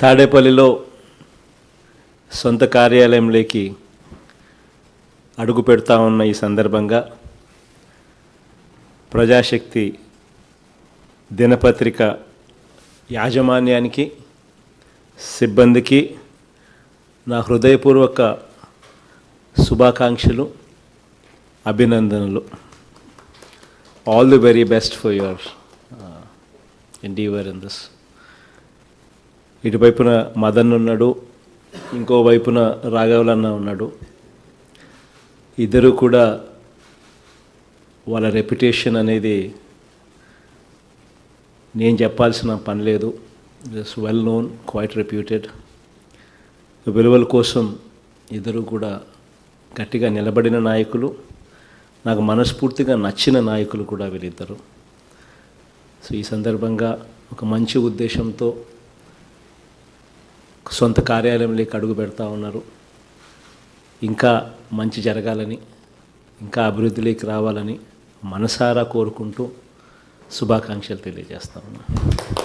తాడేపల్లిలో సొంత కార్యాలయంలోకి అడుగు పెడతా ఉన్న ఈ సందర్భంగా ప్రజాశక్తి దినపత్రిక యాజమాన్యానికి సిబ్బందికి నా హృదయపూర్వక శుభాకాంక్షలు అభినందనలు. All the very best for your endeavour in this ఇటువైపున Madan ఉన్నాడు ఇంకో వైపున రాఘవలన్న ఉన్నాడు. ఇద్దరు కూడా వాళ్ళ రెప్యుటేషన్ అనేది నేను చెప్పాల్సిన పని లేదు. It's well known quite reputed విలువల కోసం ఇద్దరు కూడా గట్టిగా నిలబడిన నాయకులు నాకు మనస్ఫూర్తిగా నచ్చిన నాయకులు కూడా వీళ్ళిద్దరు. సో ఈ సందర్భంగా ఒక మంచి ఉద్దేశంతో సొంత కార్యాలయంలోకి అడుగు పెడతా ఉన్నారు. ఇంకా మంచి జరగాలని ఇంకా అభివృద్ధిలోకి రావాలని మనసారా కోరుకుంటూ శుభాకాంక్షలు తెలియజేస్తా ఉన్నాను.